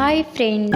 Hi friend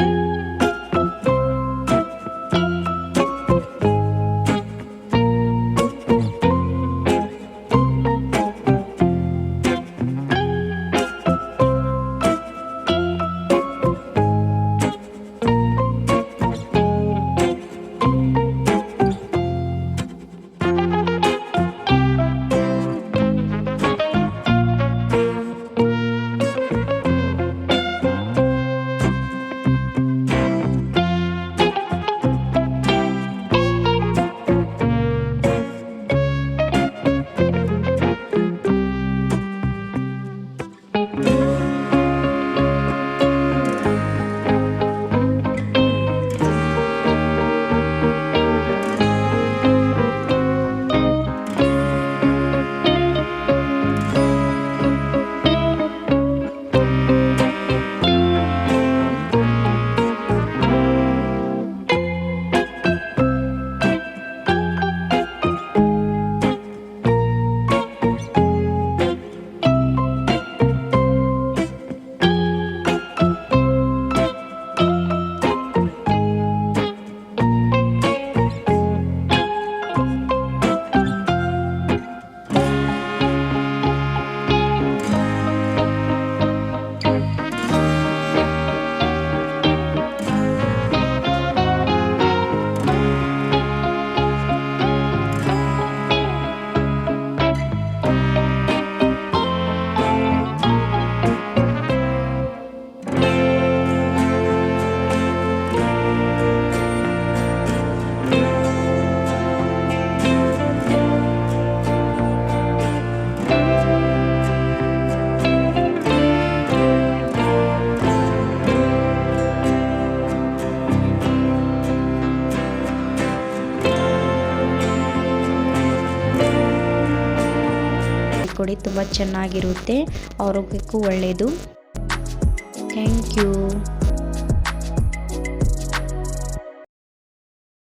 ಕೊಡಿ ತುಂಬ ಚೆನ್ನಾಗಿರುತ್ತೆ. ಆರೋಗ್ಯಕ್ಕೂ ಒಳ್ಳೆಯದು ಥ್ಯಾಂಕ್ ಯು